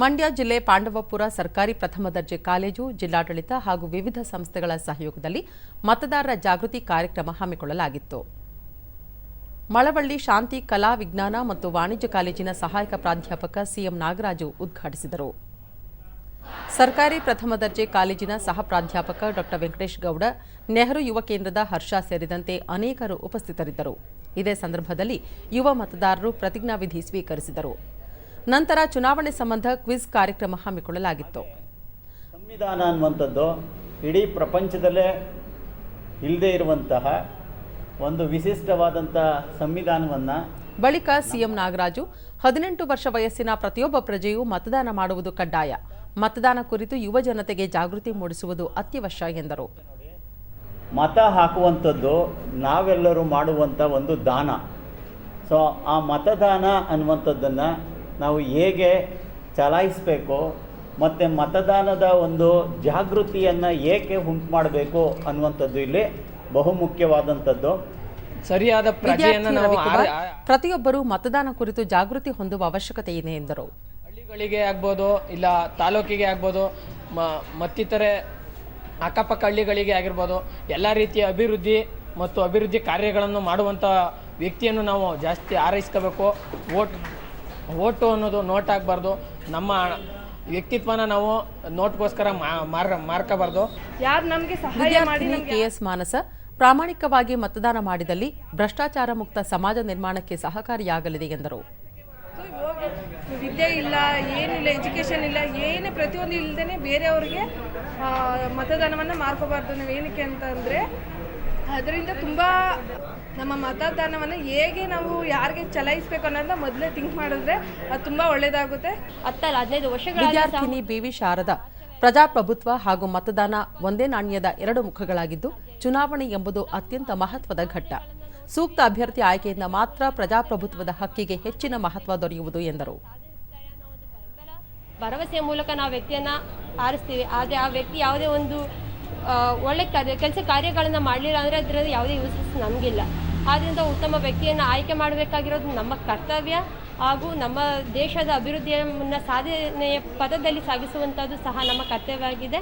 ಮಂಡ್ಯ ಜಿಲ್ಲೆ ಪಾಂಡವಪುರ ಸರ್ಕಾರಿ ಪ್ರಥಮ ದರ್ಜೆ ಕಾಲೇಜು, ಜಿಲ್ಲಾಡಳಿತ ಹಾಗೂ ವಿವಿಧ ಸಂಸ್ಥೆಗಳ ಸಹಯೋಗದಲ್ಲಿ ಮತದಾರರ ಜಾಗೃತಿ ಕಾರ್ಯಕ್ರಮ ಹಮ್ಮಿಕೊಳ್ಳಲಾಗಿತ್ತು. ಮಳವಳ್ಳಿ ಶಾಂತಿ ಕಲಾ ವಿಜ್ಞಾನ ಮತ್ತು ವಾಣಿಜ್ಯ ಕಾಲೇಜಿನ ಸಹಾಯಕ ಪ್ರಾಧ್ಯಾಪಕ ಸಿಎಂ ನಾಗರಾಜು ಉದ್ಘಾಟಿಸಿದರು. ಸರ್ಕಾರಿ ಪ್ರಥಮ ದರ್ಜೆ ಕಾಲೇಜಿನ ಸಹ ಪ್ರಾಧ್ಯಾಪಕ ಡಾ. ವೆಂಕಟೇಶ್ ಗೌಡ, ನೆಹರು ಯುವ ಕೇಂದ್ರದ ಹರ್ಷ ಸೇರಿದಂತೆ ಅನೇಕರು ಉಪಸ್ಥಿತರಿದ್ದರು. ಇದೇ ಸಂದರ್ಭದಲ್ಲಿ ಯುವ ಮತದಾರರು ಪ್ರತಿಜ್ಞಾವಿಧಿ ಸ್ವೀಕರಿಸಿದರು. ನಂತರ ಚುನಾವಣೆ ಸಂಬಂಧ ಕ್ವಿಜ್ ಕಾರ್ಯಕ್ರಮ ಹಮ್ಮಿಕೊಳ್ಳಲಾಗಿತ್ತು. ಸಂವಿಧಾನ ಅನ್ನುವಂಥದ್ದು ಇಡೀ ಪ್ರಪಂಚದಲ್ಲೇ ಇಲ್ಲದೇ ಇರುವಂತಹ ಒಂದು ವಿಶಿಷ್ಟವಾದಂತಹ ಸಂವಿಧಾನವನ್ನು ಬಳಿಕ ಸಿಎಂ ನಾಗರಾಜು ಹದಿನೆಂಟು ವರ್ಷ ವಯಸ್ಸಿನ ಪ್ರತಿಯೊಬ್ಬ ಪ್ರಜೆಯೂ ಮತದಾನ ಮಾಡುವುದು ಕಡ್ಡಾಯ. ಮತದಾನ ಕುರಿತು ಯುವ ಜನತೆಗೆ ಜಾಗೃತಿ ಮೂಡಿಸುವುದು ಅತ್ಯವಶ್ಯ ಎಂದರು. ಮತ ಹಾಕುವಂಥದ್ದು ನಾವೆಲ್ಲರೂ ಮಾಡುವಂಥ ಒಂದು ದಾನ. ಸೊ ಆ ಮತದಾನ ಅನ್ನುವಂಥದ್ದನ್ನು ನಾವು ಹೇಗೆ ಚಲಾಯಿಸಬೇಕು ಮತ್ತು ಮತದಾನದ ಒಂದು ಜಾಗೃತಿಯನ್ನು ಏಕೆ ಉಂಟು ಮಾಡಬೇಕು ಅನ್ನುವಂಥದ್ದು ಇಲ್ಲಿ ಬಹುಮುಖ್ಯವಾದಂಥದ್ದು ಸರಿಯಾದ ಪ್ರತಿಯೊಬ್ಬರು ಮತದಾನ ಕುರಿತು ಜಾಗೃತಿ ಹೊಂದುವ ಅವಶ್ಯಕತೆ ಇದೆ ಎಂದರು. ಹಳ್ಳಿಗಳಿಗೆ ಆಗ್ಬೋದು ಇಲ್ಲ ತಾಲೂಕಿಗೆ ಆಗ್ಬೋದು ಮ- ಮತ್ತಿತರೆ ಅಕ್ಕಪಕ್ಕ ಹಳ್ಳಿಗಳಿಗೆ ಆಗಿರ್ಬೋದು ಎಲ್ಲ ರೀತಿಯ ಅಭಿವೃದ್ಧಿ ಮತ್ತು ಅಭಿವೃದ್ಧಿ ಕಾರ್ಯಗಳನ್ನು ಮಾಡುವಂಥ ವ್ಯಕ್ತಿಯನ್ನು ನಾವು ಜಾಸ್ತಿ ಆರೈಸ್ಕೋಬೇಕು. ಓಟ್ ಓಟು ಅನ್ನೋದು ನೋಟ್ ಆಗಬಾರ್ದು. ನಮ್ಮ ವ್ಯಕ್ತಿತ್ವನ ನಾವು ನೋಟ್ಗೋಸ್ಕರ ಮಾರ್ಕಬಾರ್ದು. ಯಾರು ನಮಗೆ ಸಹಾಯ ಮಾಡಿ ಕೆ ಎಸ್ ಮಾನಸ ಪ್ರಾಮಾಣಿಕವಾಗಿ ಮತದಾನ ಮಾಡಿದಲ್ಲಿ ಭ್ರಷ್ಟಾಚಾರ ಮುಕ್ತ ಸಮಾಜ ನಿರ್ಮಾಣಕ್ಕೆ ಸಹಕಾರಿಯಾಗಲಿದೆ ಎಂದರು. ವಿದ್ಯೆ ಇಲ್ಲ ಏನಿಲ್ಲ ಎಜುಕೇಷನ್ ಇಲ್ಲ ಏನು ಪ್ರತಿಯೊಂದು ಇಲ್ಲದೇ ಬೇರೆಯವ್ರಿಗೆ ಮತದಾನವನ್ನು ಮಾರ್ಕೋಬಾರ್ದು. ನಾವು ಏನಕ್ಕೆ ಅಂತ ಅಂದರೆ ಅದರಿಂದ ತುಂಬ ನಮ್ಮ ಮತದಾನವನ್ನು ಹೇಗೆ ನಾವು ಯಾರಿಗೆ ಚಲಾಯಿಸ್ಬೇಕು ಅನ್ನೋದನ್ನ ಮೊದಲೇ ಥಿಂಕ್ ಮಾಡಿದ್ರೆ ಅದು ತುಂಬ ಒಳ್ಳೇದಾಗುತ್ತೆ. ಹತ್ತಲ್ಲ ಹದಿನೈದು ವರ್ಷಗಳ ವಿದ್ಯಾರ್ಥಿನಿ ಬಿವಿ ಶಾರದಾ ಪ್ರಜಾಪ್ರಭುತ್ವ ಹಾಗೂ ಮತದಾನ ಒಂದೇ ನಾಣ್ಯದ ಎರಡು ಮುಖಗಳಾಗಿದ್ದು ಚುನಾವಣೆ ಎಂಬುದು ಅತ್ಯಂತ ಮಹತ್ವದ ಘಟ್ಟ. ಸೂಕ್ತ ಅಭ್ಯರ್ಥಿ ಆಯ್ಕೆಯಿಂದ ಮಾತ್ರ ಪ್ರಜಾಪ್ರಭುತ್ವದ ಹಕ್ಕಿಗೆ ಹೆಚ್ಚಿನ ಮಹತ್ವ ದೊರೆಯುವುದು ಎಂದರು. ಭರವಸೆಯ ಮೂಲಕ ನಾವು ವ್ಯಕ್ತಿಯನ್ನ ಆರಿಸ್ತೀವಿ ಆದರೆ ಆ ವ್ಯಕ್ತಿ ಯಾವುದೇ ಒಂದು ಒಳ್ಳೆ ಕೆಲಸ ಕಾರ್ಯಗಳನ್ನು ಮಾಡಲಿಲ್ಲ ಅಂದರೆ ಅದರಲ್ಲಿ ಯಾವುದೇ ಯೂಸಸ್ ನಮಗಿಲ್ಲ. ಆದ್ದರಿಂದ ಉತ್ತಮ ವ್ಯಕ್ತಿಯನ್ನು ಆಯ್ಕೆ ಮಾಡಬೇಕಾಗಿರೋದು ನಮ್ಮ ಕರ್ತವ್ಯ ಹಾಗೂ ನಮ್ಮ ದೇಶದ ಅಭಿವೃದ್ಧಿಯನ್ನು ಸಾಧನೆಯ ಪದದಲ್ಲಿ ಸಾಗಿಸುವಂಥದ್ದು ಸಹ ನಮ್ಮ ಕರ್ತವ್ಯವಾಗಿದೆ